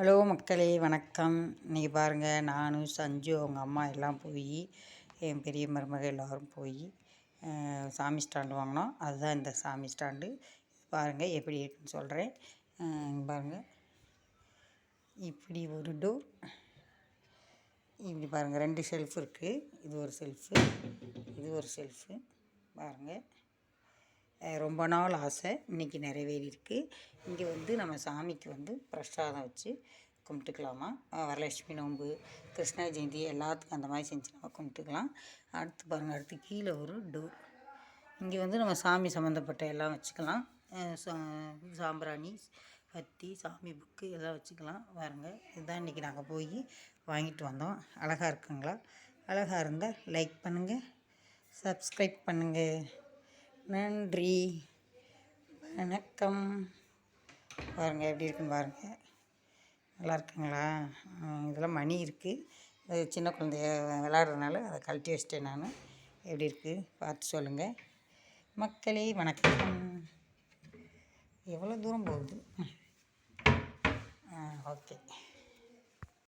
Hello மக்களே வணக்கம். இன்றைக்கி பாருங்கள் நானும் சஞ்சு அவங்க அம்மா எல்லாம் போய் என் பெரிய மருமக எல்லோரும் போய் சாமி ஸ்டாண்டு வாங்கினோம். அதுதான் இந்த சாமி ஸ்டாண்டு. பாருங்கள் எப்படி இருக்குன்னு சொல்கிறேன் பாருங்கள் இப்படி ஒரு டோர். இப்படி பாருங்கள் ரெண்டு ஷெல்ஃப் இருக்குது இது ஒரு ஷெல்ஃபு இது ஒரு ஷெல்ஃபு பாருங்கள் ரொம்ப நாள் ஆசை. இன்றைக்கி நிறைவேறியிருக்கு. இங்கே வந்து நம்ம சாமிக்கு வந்து பிரசாதம் வச்சு கும்பிட்டுக்கலாமா? வரலட்சுமி நோன்பு கிருஷ்ண ஜெயந்தி எல்லாத்துக்கும் அந்த மாதிரி செஞ்சு நம்ம கும்பிட்டுக்கலாம். அடுத்து பாருங்கள் அடுத்து கீழே ஒரு டோர் இங்கே வந்து நம்ம சாமி சம்மந்தப்பட்ட எல்லாம் வச்சுக்கலாம். சாம்பிராணி பத்தி சாமி புக்கு எல்லாம் வச்சுக்கலாம். பாருங்க இதுதான் இன்றைக்கி நாங்கள் போய் வாங்கிட்டு வந்தோம். அழகாக இருக்குங்களா? அழகாக இருந்தால் லைக் பண்ணுங்கள் சப்ஸ்கிரைப் பண்ணுங்கள் நன்றி. வணக்கம். பாருங்கள் எப்படி இருக்குன்னு பாருங்கள் நல்லா இருக்குங்களா? இதெல்லாம் மணி இருக்குது சின்ன குழந்தைய விளாட்றதுனால அதை கழட்டி வச்சிட்டேன் நான். எப்படி இருக்குது பார்த்து சொல்லுங்கள் மக்களே வணக்கம். எவ்வளோ தூரம் போகுது? ஓகே.